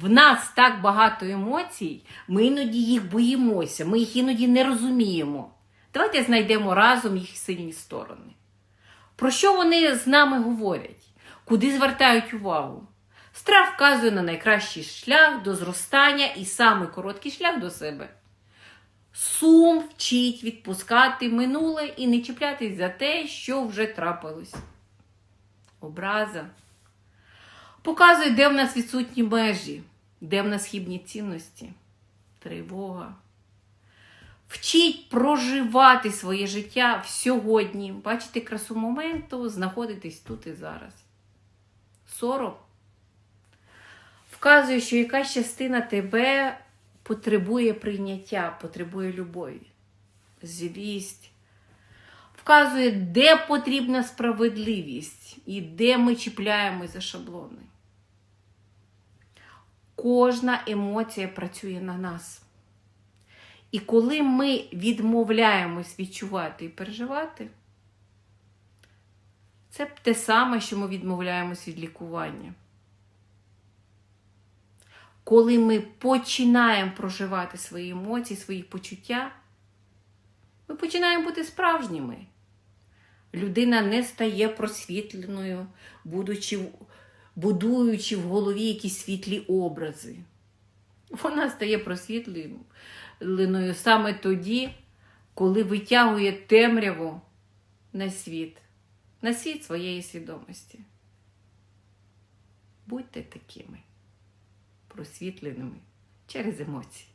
В нас так багато емоцій, ми іноді їх боїмося, ми їх іноді не розуміємо. Давайте знайдемо разом їх сильні сторони. Про що вони з нами говорять? Куди звертають увагу? Страх вказує на найкращий шлях до зростання і самий короткий шлях до себе. Сум вчить відпускати минуле і не чіплятись за те, що вже трапилось. Образа показує, де в нас відсутні межі, де в нас хібні цінності, тривога. Вчить проживати своє життя в сьогодні, бачити красу моменту, знаходитись тут і зараз. Сором вказує, що якась частина тебе потребує прийняття, потребує любові. Злість вказує, де потрібна справедливість і де ми чіпляємось за шаблони. Кожна емоція працює на нас. І коли ми відмовляємось відчувати і переживати, це те саме, що ми відмовляємось від лікування. Коли ми починаємо проживати свої емоції, свої почуття, ми починаємо бути справжніми. Людина не стає просвітленою, будучи, будуючи в голові якісь світлі образи. Вона стає просвітленою саме тоді, коли витягує темряву на світ, на світ своєї свідомості. Будьте такими просвітленими через емоції.